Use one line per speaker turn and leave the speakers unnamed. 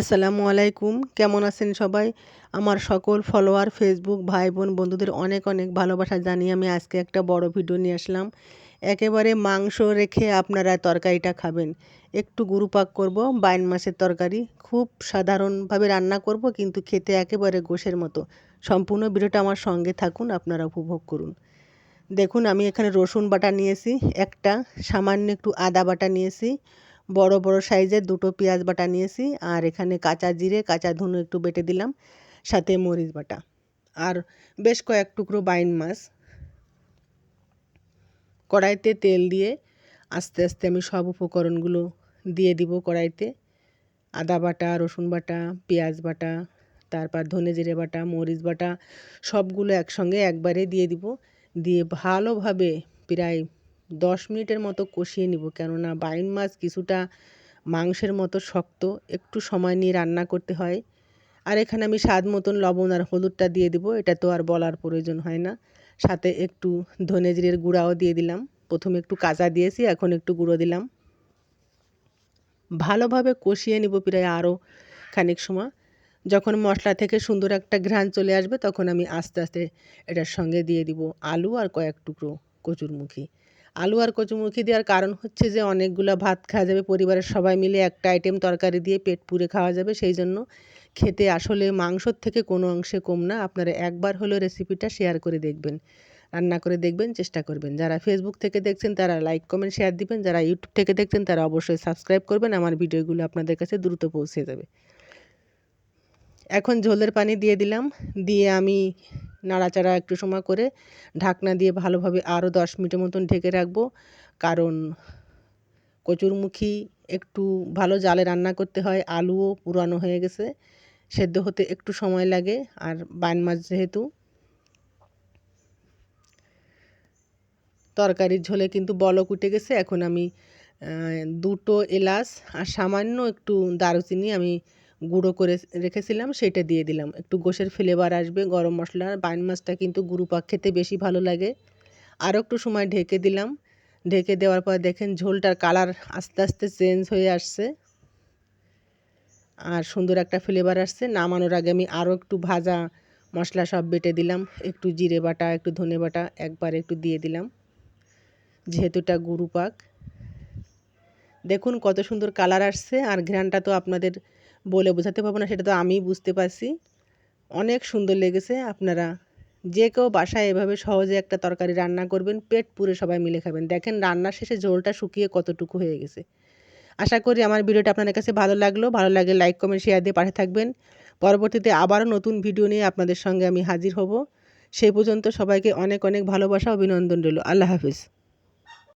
আসসালামু আলাইকুম। কেমন আছেন সবাই? আমার সকল ফলোয়ার ফেসবুক ভাই বোন বন্ধুদের অনেক অনেক ভালোবাসা জানিয়ে আমি আজকে একটা বড় ভিডিও নিয়ে আসলাম। একেবারে মাংস রেখে আপনারা তরকারিটা খাবেন। একটু গুরু পাক করব, বাইন মাছের তরকারি। খুব সাধারণভাবে রান্না করব, কিন্তু খেতে একেবারে গোশের মতো। সম্পূর্ণ ভিডিওটা আমার সঙ্গে থাকুন, আপনারা উপভোগ করুন। দেখুন, আমি এখানে রসুন বাটা নিয়েছি, একটা। সামান্য একটু আদা বাটা নিয়েছি। বড় বড় সাইজের দুটো পেঁয়াজ বাটা নিয়েছি। আর এখানে কাঁচা জিরে, কাঁচা ধুনো একটু বেটে দিলাম, সাথে মরিচ বাটা। আর বেশ কয়েক টুকরো বাইন মাছ। কড়াইতে তেল দিয়ে আস্তে আস্তে আমি সব উপকরণগুলো দিয়ে দিব কড়াইতে। আদা বাটা, রসুন বাটা, পেঁয়াজ বাটা, তারপর ধনে জিরে বাটা, মরিচ বাটা, সবগুলো একসঙ্গে একবারে দিয়ে দিব। দিয়ে ভালোভাবে প্রায় দশ মিনিটের মতো কষিয়ে নিব। কেননা বাইন মাছ কিছুটা মাংসের মতো শক্ত, একটু সময় নিয়ে রান্না করতে হয়। আর এখানে আমি স্বাদ মতন লবণ আর হলুদটা দিয়ে দিব, এটা তো আর বলার প্রয়োজন হয় না। সাথে একটু ধনে জিরের গুঁড়াও দিয়ে দিলাম। প্রথমে একটু কাঁচা দিয়েছি, এখন একটু গুঁড়ো দিলাম। ভালোভাবে কষিয়ে নিব প্রায় আরও খানিক সময়। যখন মশলা থেকে সুন্দর একটা ঘ্রাণ চলে আসবে, তখন আমি আস্তে আস্তে এটার সঙ্গে দিয়ে দিব আলু আর কয়েক টুকরো কচুরমুখী। আলু আর কচুমুখি দেওয়ার কারণ হচ্ছে যে অনেকগুলো ভাত খাওয়া যাবে, পরিবারের সবাই মিলে একটা আইটেম তরকারি দিয়ে পেট পুরে খাওয়া যাবে, সেই জন্য খেতে আসলে মাংসর থেকে কোনো অংশে কম না। আপনারা একবার হলেও রেসিপিটা শেয়ার করে দেখবেন, রান্না করে দেখবেন, চেষ্টা করবেন। যারা ফেসবুক থেকে দেখছেন, তারা লাইক কমেন্ট শেয়ার দিবেন। যারা ইউটিউব থেকে দেখছেন, তারা অবশ্যই সাবস্ক্রাইব করবেন, আমার ভিডিওগুলো আপনাদের কাছে দ্রুত পৌঁছে যাবে। এখন ঝোলের পানি দিয়ে দিলাম, দিয়ে আমি নাড়াচাড়া একটু সময় করে ঢাকনা দিয়ে ভালোভাবে আরও দশ মিনিটের মতন ঢেকে রাখব। কারণ কচুরমুখী একটু ভালো জালে রান্না করতে হয়, আলুও পুরানো হয়ে গেছে, সেদ্ধ হতে একটু সময় লাগে, আর বাইন মাছ যেহেতু। তরকারির ঝোলে কিন্তু বলক উঠে গেছে, এখন আমি দুটো এলাচ আর সামান্য একটু দারুচিনি আমি গুঁড়ো করে রেখেছিলাম, সেটা দিয়ে দিলাম। একটু গোশের ফ্লেভার আসবে, গরম মশলার বাইন মাছটা কিন্তু গুঁড়ো পাক খেতে বেশি ভালো লাগে। আরও একটু সময় ঢেকে দিলাম। ঢেকে দেওয়ার পর দেখেন ঝোলটার কালার আস্তে আস্তে চেঞ্জ হয়ে আসছে। আর সুন্দর একটা ফ্লেভার আসছে। নামানোর আগে আমি আরও একটু ভাজা মশলা সব বেটে দিলাম। একটু জিরে বাটা, একটু ধনে বাটা, একবার একটু দিয়ে দিলাম। যেহেতু এটা গুরু পাক। দেখুন কত সুন্দর কালার আসছে। আর ঘ্রানটা তো আপনাদের বলে বোঝাতে পারব না, সেটা তো আমিই বুঝতে পারছি। অনেক সুন্দর লেগেছে, আপনারা যে কেউ বাসায় এভাবে সহজে একটা তরকারি রান্না করবেন, পেট পুরে সবাই মিলে খাবেন। দেখেন রান্নার শেষে ঝোলটা শুকিয়ে কতটুকু হয়ে গেছে। আশা করি আমার ভিডিওটা আপনাদের কাছে ভালো লাগল। ভালো লাগে লাইক কমেন্ট শেয়ার দিয়ে পাশে থাকবেন। পরবর্তীতে আবারও নতুন ভিডিও নিয়ে আপনাদের সঙ্গে আমি হাজির হব। সেই পর্যন্ত সবাইকে অনেক অনেক ভালোবাসা, অভিনন্দন রইল। আল্লাহ হাফিজ।